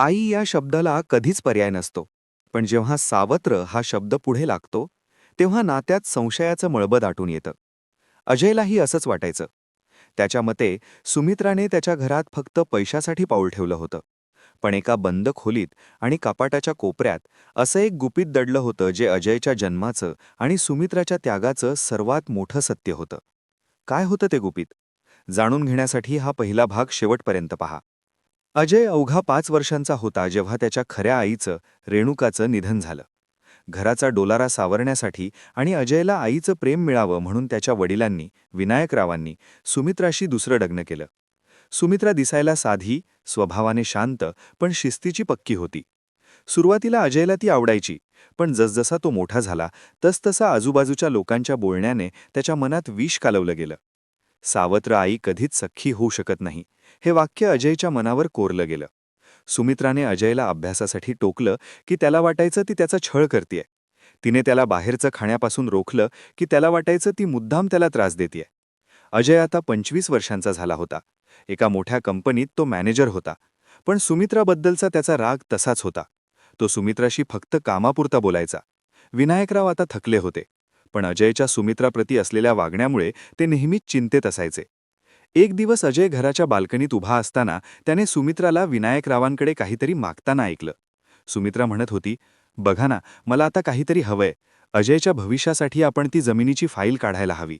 आई या शब्दाला कधीच पर्याय नसतो. पण जेव्हा सावत्र हा शब्द पुढे लागतो तेव्हा नात्यात संशयाचं मळबं दाटून येतं. अजयलाही असंच वाटायचं. त्याच्या मते सुमित्राने त्याच्या घरात फक्त पैशासाठी पाऊल ठेवलं होतं. पण एका बंद खोलीत आणि कपाटाच्या कोपऱ्यात असं एक गुपित दडलं होतं जे अजयच्या जन्माचं आणि सुमित्राच्या त्यागाचं सर्वात मोठं सत्य होतं. काय होतं ते गुपित? जाणून घेण्यासाठी हा पहिला भाग शेवटपर्यंत पहा. अजय अवघा पाच वर्षांचा होता जेव्हा त्याच्या खऱ्या आईचं रेणुकाचं निधन झालं. घराचा डोलारा सावरण्यासाठी आणि अजयला आईचं प्रेम मिळावं म्हणून त्याच्या वडिलांनी विनायकरावांनी सुमित्राशी दुसरं लग्न केलं. सुमित्रा दिसायला साधी स्वभावाने शांत पण शिस्तीची पक्की होती. सुरुवातीला अजयला ती आवडायची पण जसजसा तो मोठा झाला तसतसा आजूबाजूच्या लोकांच्या बोलण्याने त्याच्या मनात विष कालवलं गेलं. सावत्र आई कधीच सख्खी होऊ शकत नाही. हे वाक्य अजयच्या मनावर कोरलं गेलं. सुमित्राने अजयला अभ्यासासाठी टोकलं की त्याला वाटायचं ती त्याचा छळ करतेय. तिने त्याला बाहेरचं खाण्यापासून रोखलं की त्याला वाटायचं ती मुद्दाम त्याला त्रास देतेय. अजय आता पंचवीस वर्षांचा झाला होता. एका मोठ्या कंपनीत तो मॅनेजर होता. पण सुमित्राबद्दलचा त्याचा राग तसाच होता. तो सुमित्राशी फक्त कामापुरता बोलायचा. विनायकराव आता थकले होते. पण अजयच्या सुमित्राप्रती असलेल्या वागण्यामुळे ते नेहमीच चिंतेत असायचे. एक दिवस अजय घराच्या बाल्कनीत उभा असताना त्याने सुमित्राला विनायकरावांकडे काहीतरी मागताना ऐकलं. सुमित्रा म्हणत होती बघा ना मला आता काहीतरी हवंय. अजयच्या भविष्यासाठी आपण ती जमिनीची फाईल काढायला हवी.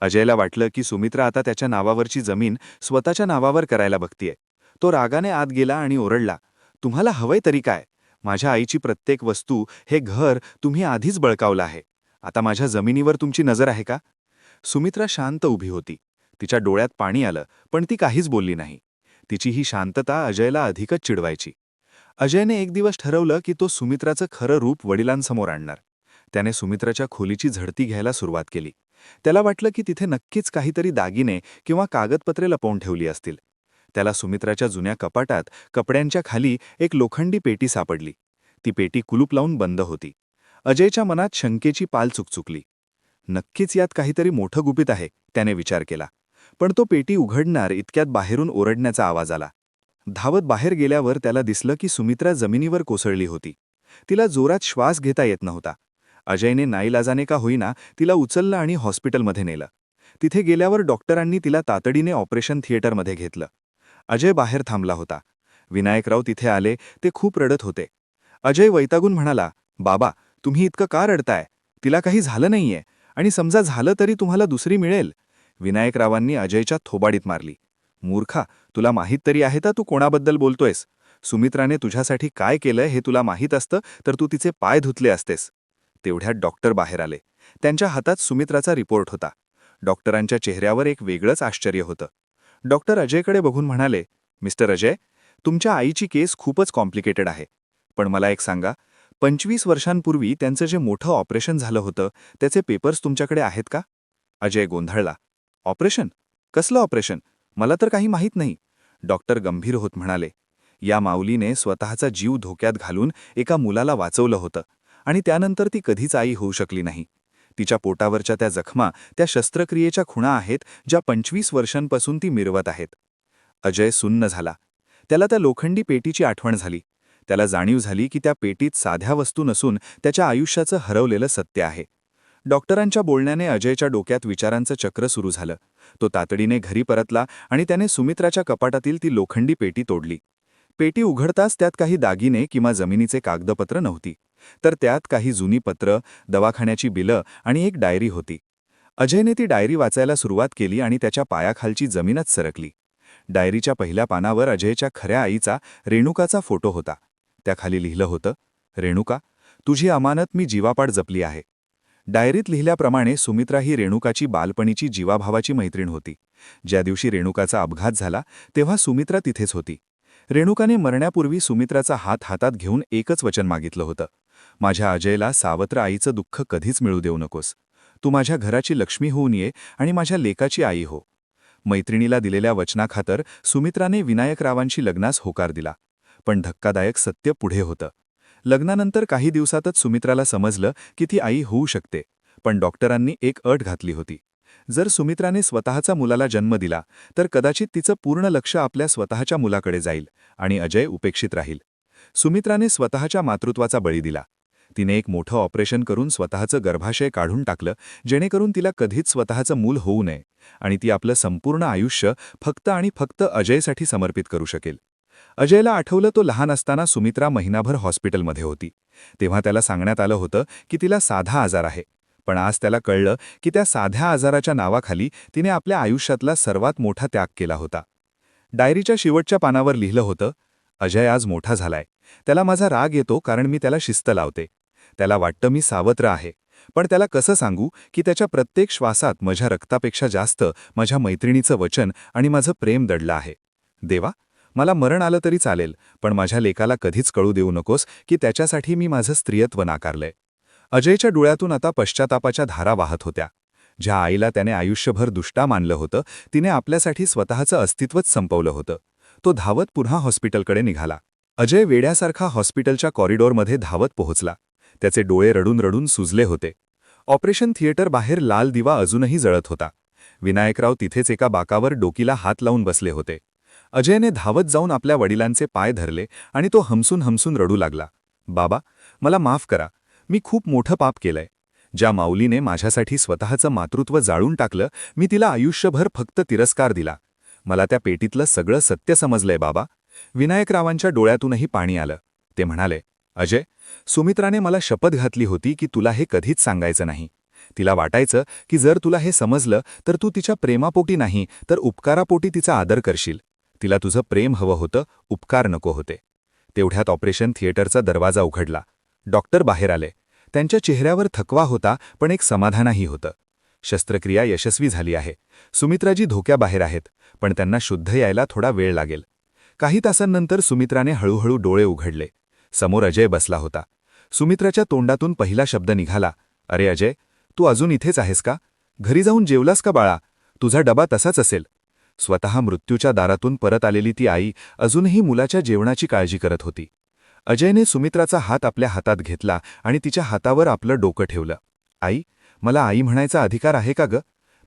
अजयला वाटलं की सुमित्रा आता त्याच्या नावावरची जमीन स्वतःच्या नावावर करायला बघतीये. तो रागाने आत गेला आणि ओरडला तुम्हाला हवंय तरी काय? माझ्या आईची प्रत्येक वस्तू हे घर तुम्ही आधीच बळकावलं आहे. आता माझ्या जमिनीवर तुमची नजर आहे का? सुमित्रा शांत उभी होती. तिच्या डोळ्यात पाणी आलं पण ती काहीच बोलली नाही. तिची ही शांतता अजयला अधिकच चिडवायची. अजयने एक दिवस ठरवलं की तो सुमित्राचं खरं रूप वडिलांसमोर आणणार. त्याने सुमित्राच्या खोलीची झडती घ्यायला सुरुवात केली. त्याला वाटलं की तिथे नक्कीच काहीतरी दागिने किंवा कागदपत्रे लपवून ठेवली असतील. त्याला सुमित्राच्या जुन्या कपाटात कपड्यांच्या खाली एक लोखंडी पेटी सापडली. ती पेटी कुलूप लावून बंद होती. अजयच्या मनात शंकेची पाल चुकचुकली. नक्कीच यात काहीतरी मोठं गुपित आहे त्याने विचार केला. पण तो पेटी उघडणार इतक्यात बाहेरून ओरडण्याचा आवाज आला. धावत बाहेर गेल्यावर त्याला दिसलं की सुमित्रा जमिनीवर कोसळली होती. तिला जोरात श्वास घेता येत नव्हता. अजयने नाईलाजाने का होईना तिला उचललं आणि हॉस्पिटलमध्ये नेलं. तिथे गेल्यावर डॉक्टरांनी तिला तातडीने ऑपरेशन थिएटरमध्ये घेतलं. अजय बाहेर थांबला होता. विनायकराव तिथे आले ते खूप रडत होते. अजय वैतागून म्हणाला बाबा तुम्ही इतकं का रडताय? तिला काही झालं नाहीये. आणि समजा झालं तरी तुम्हाला दुसरी मिळेल. विनायकरावांनी अजयच्या थोबाडीत मारली. मूर्खा तुला माहीत तरी आहे तर तू कोणाबद्दल बोलतोयस? सुमित्राने तुझ्यासाठी काय केलंय हे तुला माहीत असतं तर तू तिचे पाय धुतले असतेस. तेवढ्यात डॉक्टर बाहेर आले. त्यांच्या हातात सुमित्राचा रिपोर्ट होता. डॉक्टरांच्या चेहऱ्यावर एक वेगळंच आश्चर्य होतं. डॉक्टर अजयकडे बघून म्हणाले मिस्टर अजय तुमच्या आईची केस खूपच कॉम्प्लिकेटेड आहे. पण मला एक सांगा पंचवीस वर्षांपूर्वी त्यांचं जे मोठं ऑपरेशन झालं होतं त्याचे पेपर्स तुमच्याकडे आहेत का? अजय गोंधळला. ऑपरेशन? कसलं ऑपरेशन? मला तर काही माहीत नाही. डॉक्टर गंभीर होत म्हणाले. या माऊलीने स्वतःचा जीव धोक्यात घालून एका मुलाला वाचवलं होतं आणि त्यानंतर ती कधीच आई होऊ शकली नाही. तिच्या पोटावरच्या त्या जखमा त्या शस्त्रक्रियेच्या खुणा आहेत ज्या पंचवीस वर्षांपासून ती मिरवत आहेत. अजय सुन्न झाला. त्याला त्या लोखंडी पेटीची आठवण झाली. त्याला जाणीव झाली की त्या पेटीत साध्या वस्तू नसून त्याच्या आयुष्याचं हरवलेलं सत्य आहे. डॉक्टरांच्या बोलण्याने अजयच्या डोक्यात विचारांचं चक्र सुरू झालं. तो तातडीने घरी परतला आणि त्याने सुमित्राच्या कपाटातील ती लोखंडी पेटी तोडली. पेटी उघडताच त्यात काही दागिने किंवा जमिनीचे कागदपत्र नव्हती. तर त्यात काही जुनी पत्र दवाखान्याची बिलं आणि एक डायरी होती. अजयने ती डायरी वाचायला सुरुवात केली आणि त्याच्या पायाखालची जमीनच सरकली. डायरीच्या पहिल्या पानावर अजयच्या खऱ्या आईचा रेणुकाचा फोटो होता. त्याखाली लिहिलं होतं रेणुका तुझी अमानत मी जीवापाड जपली आहे. डायरीत लिहिल्याप्रमाणे सुमित्रा ही रेणुकाची बालपणीची जीवाभावाची मैत्रीण होती. ज्या दिवशी रेणुकाचा अपघात झाला तेव्हा सुमित्रा तिथेच होती. रेणुकाने मरण्यापूर्वी सुमित्राचा हात हातात घेऊन एकच वचन मागितलं होतं. माझ्या अजयला सावत्र आईचं दुःख कधीच मिळू देऊ नकोस. तू माझ्या घराची लक्ष्मी होऊन ये आणि माझ्या लेकाची आई हो. मैत्रिणीला दिलेल्या वचनाखातर सुमित्राने विनायकरावांशी लग्नास होकार दिला. पण धक्कादायक सत्य पुढे होतं. लग्नानंतर काही दिवसातच सुमित्राला समजलं की ती आई होऊ शकते पण डॉक्टरांनी एक अट घातली होती. जर सुमित्राने स्वतःचा मुलाला जन्म दिला तर कदाचित तिचं पूर्ण लक्ष आपल्या स्वतःच्या मुलाकडे जाईल आणि अजय उपेक्षित राहील. सुमित्राने स्वतःच्या मातृत्वाचा बळी दिला. तिने एक मोठं ऑपरेशन करून स्वतःचं गर्भाशय काढून टाकलं जेणेकरून तिला कधीच स्वतःचं मूल होऊ नये आणि ती आपलं संपूर्ण आयुष्य फक्त आणि फक्त अजयसाठी समर्पित करू शकेल. अजयला आठवलं तो लहान असताना सुमित्रा महिनाभर हॉस्पिटलमध्ये होती. तेव्हा त्याला सांगण्यात आलं होतं की तिला साधा आजार आहे. पण आज त्याला कळलं की त्या साध्या आजाराच्या नावाखाली तिने आपल्या आयुष्यातला सर्वात मोठा त्याग केला होता. डायरीच्या शेवटच्या पानावर लिहिलं होतं अजय आज मोठा झालाय. त्याला माझा राग येतो कारण मी त्याला शिस्त लावते. त्याला वाटतं मी सावत्र आहे. पण त्याला कसं सांगू की त्याच्या प्रत्येक श्वासात माझ्या रक्तापेक्षा जास्त माझ्या मैत्रिणीचं वचन आणि माझं प्रेम दडलं आहे. देवा मला मरण आलं तरी चालेल पण माझ्या लेकाला कधीच कळू देऊ नकोस की त्याच्यासाठी मी माझं स्त्रियत्व नाकारलंय. अजयच्या डोळ्यातून आता पश्चातापाच्या धारा वाहत होत्या. ज्या आईला त्याने आयुष्यभर दुष्टा मानलं होतं तिने आपल्यासाठी स्वतःचं अस्तित्वच संपवलं होतं. तो धावत पुन्हा हॉस्पिटलकडे निघाला. अजय वेड्यासारखा हॉस्पिटलच्या कॉरिडॉरमध्ये धावत पोहोचला. त्याचे डोळे रडून रडून सुजले होते. ऑपरेशन थिएटर बाहेर लाल दिवा अजूनही जळत होता. विनायकराव तिथेच एका बाकावर डोकीला हात लावून बसले होते. अजयने धावत जाऊन आपल्या वडिलांचे पाय धरले आणि तो हमसून हमसून रडू लागला. बाबा मला माफ करा. मी खूप मोठं पाप केलंय. ज्या माऊलीने माझ्यासाठी स्वतःचं मातृत्व जाळून टाकलं मी तिला आयुष्यभर फक्त तिरस्कार दिला. मला त्या पेटीतलं सगळं सत्य समजलंय बाबा. विनायकरावांच्या डोळ्यातूनही पाणी आलं. ते म्हणाले अजय सुमित्राने मला शपथ घातली होती की तुला हे कधीच सांगायचं नाही. तिला वाटायचं की जर तुला हे समजलं तर तू तिच्या प्रेमापोटी नाही तर उपकारापोटी तिचा आदर करशील. तिला तुझं प्रेम हवं होतं उपकार नको होते. तेवढ्यात ऑपरेशन थिएटरचा दरवाजा उघडला. डॉक्टर बाहेर आले. त्यांच्या चेहऱ्यावर थकवा होता पण एक समाधानही होतं. शस्त्रक्रिया यशस्वी झाली आहे. सुमित्राजी धोक्याबाहेर आहेत पण त्यांना शुद्ध यायला थोडा वेळ लागेल. काही तासांनंतर सुमित्राने हळूहळू डोळे उघडले. समोर अजय बसला होता. सुमित्राच्या तोंडातून पहिला शब्द निघाला अरे अजय तू अजून इथेच आहेस का? घरी जाऊन जेवलास का बाळा? तुझा डबा तसाच असेल. स्वतः मृत्यूच्या दारातून परत आलेली ती आई अजूनही मुलाच्या जेवणाची काळजी करत होती. अजयने सुमित्राचा हात आपल्या हातात घेतला आणि तिच्या हातावर आपलं डोकं ठेवलं. आई मला आई म्हणायचा अधिकार आहे का ग?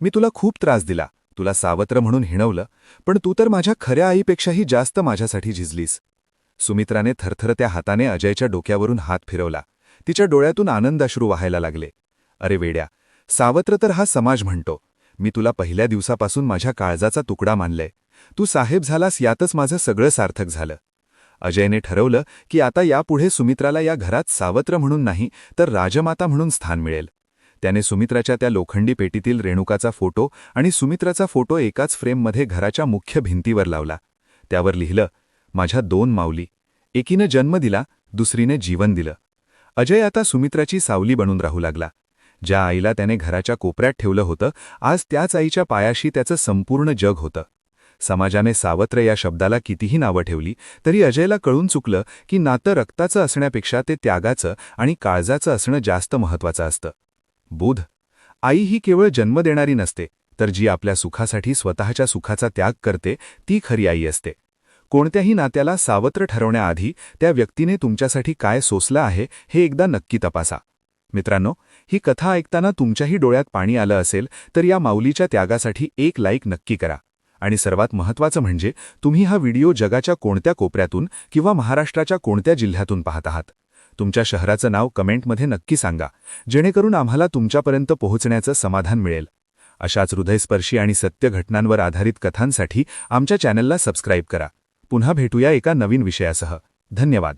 मी तुला खूप त्रास दिला तुला सावत्र म्हणून हिणवलं पण तू तर माझ्या खऱ्या आईपेक्षाही जास्त माझ्यासाठी झिजलीस. सुमित्राने थरथरत्या हाताने अजयच्या डोक्यावरून हात फिरवला. तिच्या डोळ्यातून आनंदाश्रू व्हायला लागले. अरे वेड्या सावत्र तर हा समाज म्हणतो. मी तुला पहिल्या दिवसापासून माझ्या काळजाचा तुकडा मानलंय. तू साहेब झालास यातच माझं सगळं सार्थक झालं. अजयने ठरवलं की आता यापुढे सुमित्राला या घरात सावत्र म्हणून नाही तर राजमाता म्हणून स्थान मिळेल. त्याने सुमित्राच्या त्या लोखंडी पेटीतील रेणुकाचा फोटो आणि सुमित्राचा फोटो एकाच फ्रेममध्ये घराच्या मुख्य भिंतीवर लावला. त्यावर लिहिलं माझ्या दोन माऊली. एकीनं जन्म दिला दुसरीने जीवन दिलं. अजय आता सुमित्राची सावली बनून राहू लागला. ज्या आईला त्याने घराच्या कोपऱ्यात ठेवलं होतं आज त्याच आईच्या पायाशी त्याचं संपूर्ण जग होतं. समाजाने सावत्र या शब्दाला कितीही नावं ठेवली तरी अजयला कळून चुकलं की नातं रक्ताचं असण्यापेक्षा ते त्यागाचं आणि काळजाचं असणं जास्त महत्वाचं असतं. बुध. आई ही केवळ जन्म देणारी नसते तर जी आपल्या सुखासाठी स्वतःच्या सुखाचा त्याग करते ती खरी आई असते. कोणत्याही नात्याला सावत्र ठरवण्याआधी त्या व्यक्तीने तुमच्यासाठी काय सोसलं आहे हे एकदा नक्की तपासा. मित्रांनो ही कथा ऐकताना तुमच्याही डोळ्यात पाणी आलं असेल तर या माऊलीच्या त्यागासाठी एक लाईक नक्की करा. आणि सर्वात महत्त्वाचं म्हणजे तुम्ही हा व्हिडिओ जगाच्या कोणत्या कोपऱ्यातून किंवा महाराष्ट्राच्या कोणत्या जिल्ह्यातून पाहत आहात? तुमच्या शहराचं नाव कमेंटमध्ये नक्की सांगा. जेणेकरून आम्हाला तुमच्यापर्यंत पोहोचण्याचं समाधान मिळेल. अशाच हृदयस्पर्शी आणि सत्य घटनांवर आधारित कथांसाठी आमच्या चॅनलला सबस्क्राईब करा. पुन्हा भेटूया एका नवीन विषयासह. धन्यवाद.